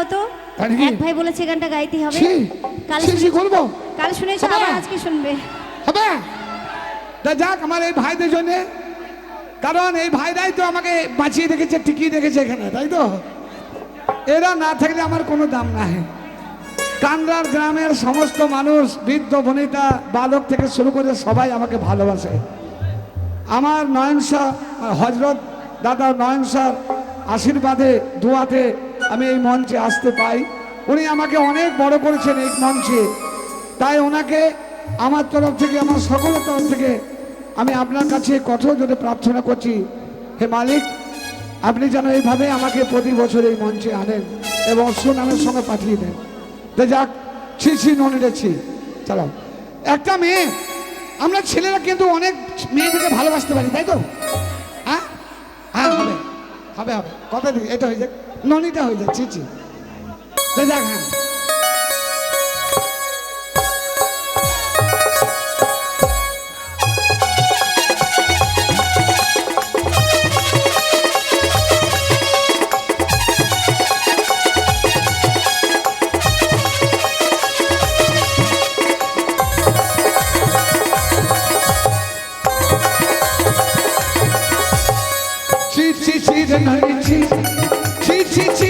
গাও তো। এক ভাই বলেছে গানটা গাইতে হবে। কাল শুনে- করব? কাল শুনেছো হবে? আবার আজকে শুনবে। হবে? তা যাক আমার এই ভাইদের জন্যে। কারণ এই ভাইরাই তো আমাকে বাঁচিয়ে রেখেছে টিকিয়ে রেখেছে এখানে তাই তো? এরা না থাকলে আমার কোনো দাম নাই। কান্দার গ্রামের সমস্ত মানুষ বৃদ্ধ বনিতা বালক থেকে শুরু করে সবাই আমাকে ভালোবাসে। আমার নয়ন শাহ হজরত দাদা নয়ন শাহ আশীর্বাদে দোয়াতে আমি এই মঞ্চে আসতে পাই। উনি আমাকে অনেক বড় করেছেন এই মঞ্চে। তাই ওনাকে আমার তরফ থেকে, আমার সকলের তরফ থেকে আমি আপনার কাছে কঠোর জোরে প্রার্থনা করছি, হে মালিক, আপনি যেন এইভাবে আমাকে প্রতি বছর এই মঞ্চে আনেন এবং সুনামের সঙ্গে পাঠিয়ে দেন। তো যাক, ছি ছি, ননে রেছি চালাও একটা মেয়ে, আমরা ছেলেরা কিন্তু অনেক মেয়েদেরকে ভালোবাসতে পারি, তাই তো? হবে হবে। কথা এটা হয়ে যাক। ননিটা হয়ে যাক ছি ছি। দেখ হ্যাঁ গেছি ছি ছি ছি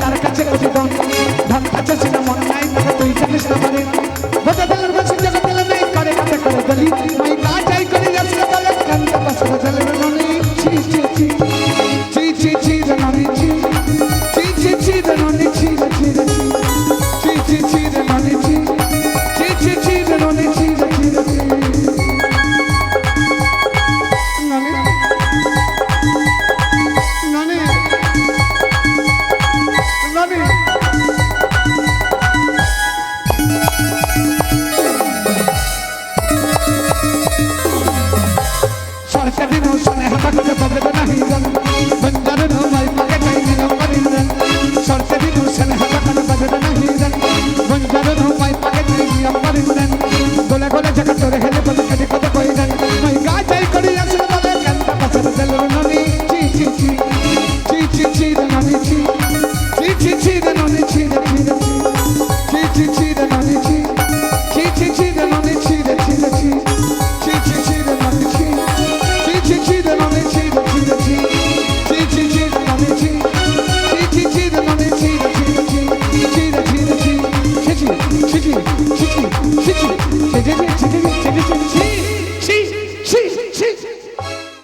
তার কাছে ধন কাছে ছিল মন নাই তুই জানিস না পারে cheating on the cheating, cheating on the cheating.